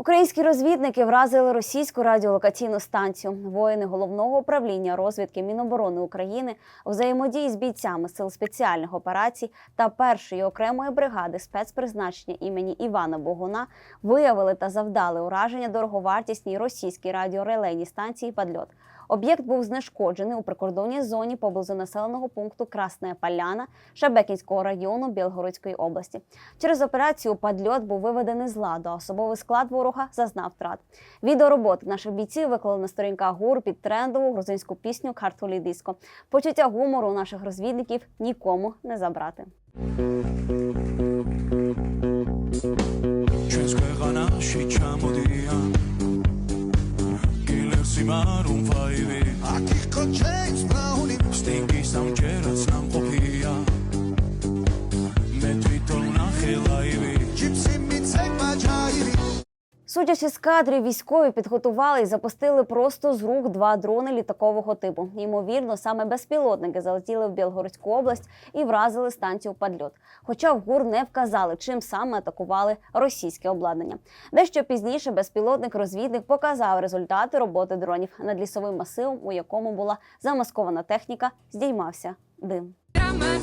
Українські розвідники вразили російську радіолокаційну станцію. Воїни головного управління розвідки Міноборони України у взаємодії з бійцями сил спеціальних операцій та першої окремої бригади спецпризначення імені Івана Богуна виявили та завдали ураження дороговартісній російській радіорелейній станції Падльот. Об'єкт був знешкоджений у прикордонній зоні поблизу населеного пункту Красна Поляна Шабекінського району Білгородської області. Через операцію падльот був виведений з ладу. а Особовий склад ворога зазнав втрат. Відео роботи наших бійців виклали на сторінках гур під трендову грузинську пісню Картулі Диско. Почуття гумору наших розвідників нікому не забрати. Чеська гана ще чамодія. Кілер сімарум фай. Stinky James Browning Судячи з кадрів, військові підготували і запустили просто з рук два дрони літакового типу. Ймовірно, саме безпілотники залетіли в Білгородську область і вразили станцію падльот. Хоча в ГУР не вказали, чим саме атакували російське обладнання. Дещо пізніше безпілотник-розвідник показав результати роботи дронів над лісовим масивом, у якому була замаскована техніка, здіймався дим. Drama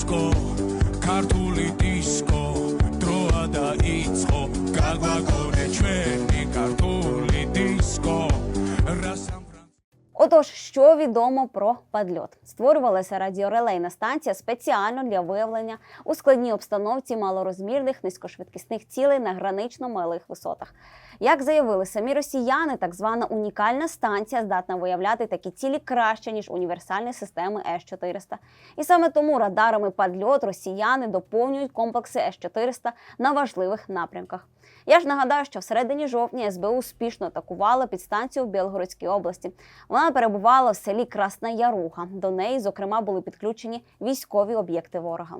დისკო ქართული დისკო დროა და იწყო გაგვაგონე Отож, що відомо про падльот? Створювалася радіорелейна станція спеціально для виявлення у складній обстановці малорозмірних низькошвидкісних цілей на гранично малих висотах. Як заявили самі росіяни, так звана унікальна станція здатна виявляти такі цілі краще ніж універсальні системи С-400. І саме тому радарами падльот росіяни доповнюють комплекси С-400 на важливих напрямках. Я ж нагадаю, що в середині жовтня СБУ успішно атакувала підстанцію в Білгородській області. Вона Перебувала в селі Красна Яруга. До неї, зокрема, були підключені військові об'єкти ворога.